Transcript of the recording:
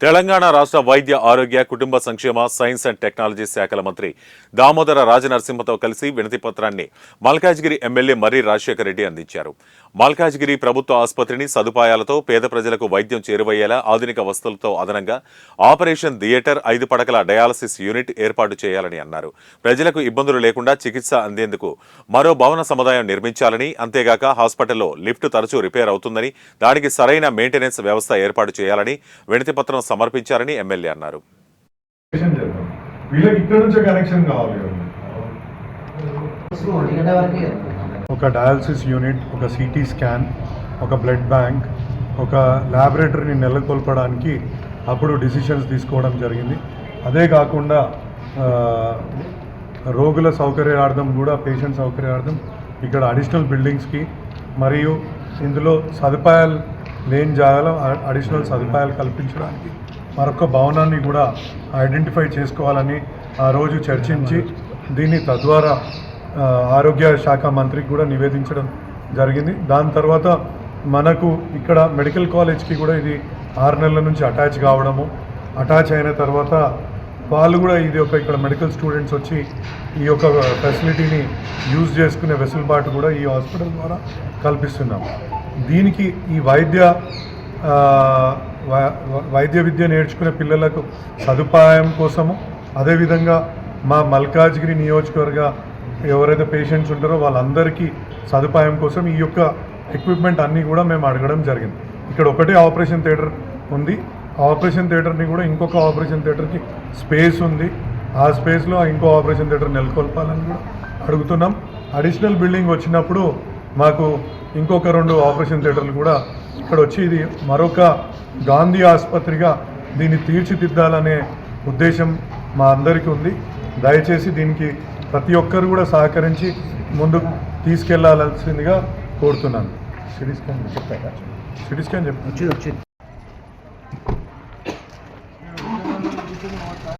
తెలంగాణ రాష్ట్ర వైద్య ఆరోగ్య కుటుంబ సంక్షేమ సైన్స్ అండ్ టెక్నాలజీ శాఖల మంత్రి దామోదర రాజనరసింహతో కలిసి వినతి పత్రాన్ని మల్కాజ్గిరి ఎమ్మెల్యే మర్రి రాజశేఖర రెడ్డి అందించారు. మల్కాజ్గిరి ప్రభుత్వ ఆసుపత్రిని సదుపాయాలతో పేద ప్రజలకు వైద్యం చేరువయ్యేలా ఆధునిక వసతులతో అదనంగా ఆపరేషన్ థియేటర్ ఐదు పడకల డయాలసిస్ యూనిట్ ఏర్పాటు చేయాలని అన్నారు. ప్రజలకు ఇబ్బందులు లేకుండా చికిత్స అందేందుకు మరో భవన సముదాయం నిర్మించాలని అంతేగాక హాస్పిటల్లో లిఫ్ట్ తరచూ రిపేర్ అవుతుందని దానికి సరైన మెయింటెనెన్స్ వ్యవస్థ ఏర్పాటు చేయాలని వినతిపత్రం సమర్పించారని ఎమ్మెల్యే అన్నారు కనెక్షన్ చేద్దాం వీళ్ళకి ఇక్కడ నుంచే కనెక్షన్ కావాలి కదా. ఒంటి గంట వరకే ఒక డయాలసిస్ యూనిట్ ఒక సిటీ స్కాన్ ఒక బ్లడ్ బ్యాంక్ ఒక ల్యాబొరేటరీని నెలకొల్పడానికి అప్పుడు డిసిషన్స్ తీసుకోవడం జరిగింది అదే కాకుండా రోగుల సౌకర్యార్థం కూడా పేషెంట్ సౌకర్యార్థం ఇక్కడ అడిషనల్ బిల్డింగ్స్కి మరియు ఇందులో సదుపాయాలు లేని జాగాలో అడిషనల్ సదుపాయాలు కల్పించడానికి మరొక భవనాన్ని కూడా ఐడెంటిఫై చేసుకోవాలని ఆ రోజు చర్చించి దీన్ని తద్వారా ఆరోగ్య శాఖ మంత్రికి కూడా నివేదించడం జరిగింది. దాని తర్వాత మనకు ఇక్కడ మెడికల్ కాలేజ్కి కూడా ఇది ఆరు నెలల నుంచి అటాచ్ కావడము అటాచ్ అయిన తర్వాత వాళ్ళు కూడా ఇది ఒక ఇక్కడ మెడికల్ స్టూడెంట్స్ వచ్చి ఈ యొక్క ఫెసిలిటీని యూజ్ చేసుకునే వెసులుబాటు కూడా ఈ హాస్పిటల్ ద్వారా కల్పిస్తున్నాము. దీనికి ఈ వైద్య వైద్య విద్య నేర్చుకునే పిల్లలకు సదుపాయం కోసము అదేవిధంగా మా మల్కాజ్గిరి నియోజకవర్గ ఎవరైతే పేషెంట్స్ ఉంటారో వాళ్ళందరికీ సదుపాయం కోసం ఈ యొక్క ఎక్విప్మెంట్ అన్నీ కూడా మేము అడగడం జరిగింది. ఇక్కడ ఒకటే ఆపరేషన్ థియేటర్ ఉంది. ఆ ఆపరేషన్ థియేటర్ని కూడా ఇంకొక ఆపరేషన్ థియేటర్కి స్పేస్ ఉంది. ఆ స్పేస్లో ఇంకో ఆపరేషన్ థియేటర్ నెలకొల్పాలని కూడా అడుగుతున్నాం. అడిషనల్ బిల్డింగ్ వచ్చినప్పుడు మాకు ఇంకొక రెండు ఆపరేషన్ థియేటర్లు కూడా ఇక్కడ వచ్చి ఇది మరొక గాంధీ ఆసుపత్రిగా దీన్ని తీర్చిదిద్దాలనే ఉద్దేశం మా అందరికీ ఉంది. దయచేసి దీనికి ప్రతి ఒక్కరు కూడా సహకరించి ముందుకు తీసుకెళ్ళాల్సిందిగా కోరుతున్నాను. సిటీ స్కాన్ చెప్పారా సిటీ స్కాన్ చెప్పాను